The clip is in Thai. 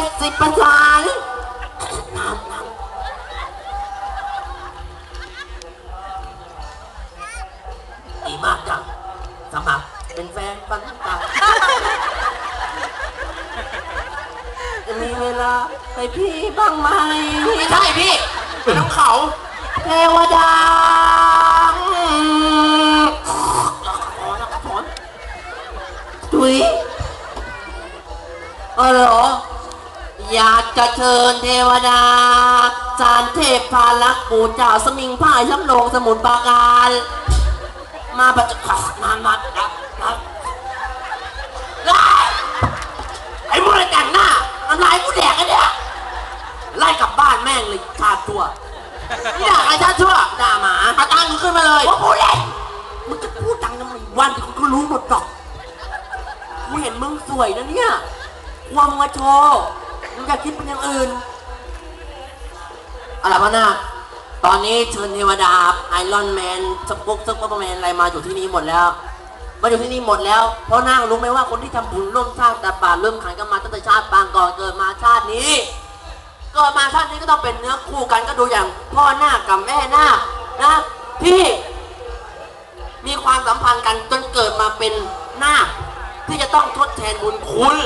เป็นสิบประสานน้ำน้ำดีมากจังสมัครเป็นแฟนปันตาจะมีเวลาให้พี่บ้างไหมไม่ใช่พี่น้ำเขาเทวดาถุยเออเหรอ อยากจะเชิญเทวดาสารเทพพาลักษ์ปู่เจ้าสมิงพรายสำโรงสมุนปราการ มาประจักษ์มามาดับดับไอ้มึงเลยแต่งหน้าน้ำลายกูแดกไอ้เนี่ยไล่กลับบ้านแม่งเลยชาติชั่วนี่ด่าใครชาติชั่วด่าหมาเอาตังค์มึงขึ้นมาเลยว่าพูดเล่นมึงจะพูดตังค์ทำไมวันที่กูก็รู้หมดหรอกกูเห็นมึงสวยนะเนี่ยกลัวมึงมาโชว์ มึงจะคิดเป็นอย่างอื่นอะไรพะนะตอนนี้เชิญเทวดาไอรอนแมนสปุกซุปเปอร์แมนอะไรมาอยู่ที่นี่หมดแล้ว มาอยู่ที่นี่หมดแล้ว เพราะนางรู้ไหมว่าคนที่ทำบุญร่วมสร้างแต่บาตรเริ่มขันกันมาตั้งแต่ชาติปางก่อนเกิดมาชาตินี้เกิดมาชาตินี้ก็ต้องเป็นเนื้อคู่กันก็ดูอย่างพ่อหน้าคกับแม่หน้าคนะพี่มีความสัมพันธ์กันจนเกิดมาเป็นหน้าคที่จะต้องทดแทนบุญคุณ